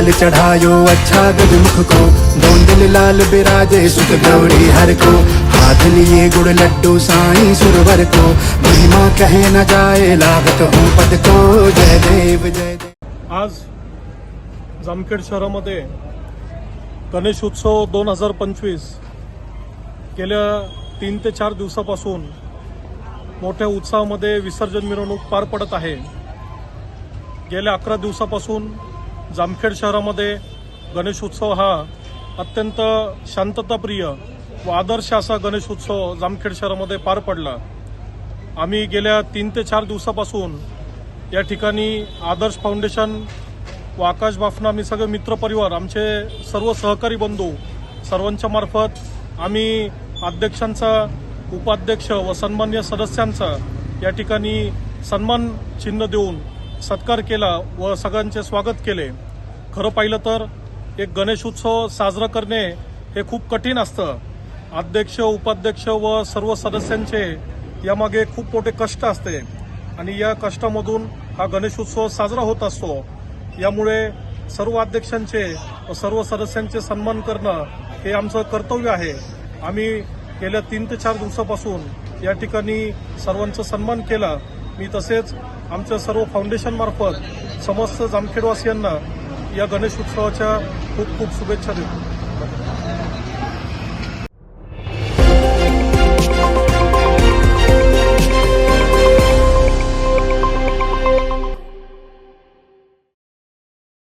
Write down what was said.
लाल चढ़ायो अच्छा गजमुख को। दोन दिल लाल बिराजे सुख गौरी हर को। हाथ लिए गुड़ लड्डू साईं सुरवर को। महिमा कहे न जाए लागत हूँ पद को। जय देव जय देव। आज जामखेड शहरामध्ये गणेश उत्सव दोन हजार पंचवीस गेल्या तीन ते चार दिवसापासून मोठ्या उत्साहामध्ये विसर्जन मिरवणूक पार पडत आहे. गेल्या अकरा दिवसापासून जामखेड शहरामध्ये गणेश उत्सव हा अत्यंत शांतताप्रिय व आदर्श असा गणेश उत्सव जामखेड शहरामध्ये पार पडला. आम्ही गेल्या तीन ते चार दिवसापासून या ठिकाणी आदर्श फाउंडेशन व आकाश बाफना आम्ही सगळे मित्रपरिवार आमचे सर्व सहकारी बंधू सर्वांच्या मार्फत आम्ही अध्यक्षांचा उपाध्यक्ष व सन्मान्य सदस्यांचा या ठिकाणी सन्मान चिन्ह देऊन सत्कार केला व सगळ्यांचे स्वागत केले. खरं पाहिलं तर एक गणेश उत्सव साजरा करणे हे खूप कठीण असतं. अध्यक्ष उपाध्यक्ष व सर्व सदस्यांचे यामागे खूप मोठे कष्ट असते. आणि या कष्टामधून हा गणेश उत्सव साजरा होत असतो. यामुळे सर्व अध्यक्षांचे व सर्व सदस्यांचे सन्मान करणं हे आमचं कर्तव्य आहे. आम्ही गेल्या तीन ते चार दिवसापासून या ठिकाणी सर्वांचा सन्मान केला. मी तसेच आमच्या सर्व फाउंडेशनमार्फत समस्त जामखेडवासियांना या गणेश उत्सवाच्या खूप खूप शुभेच्छा देतो.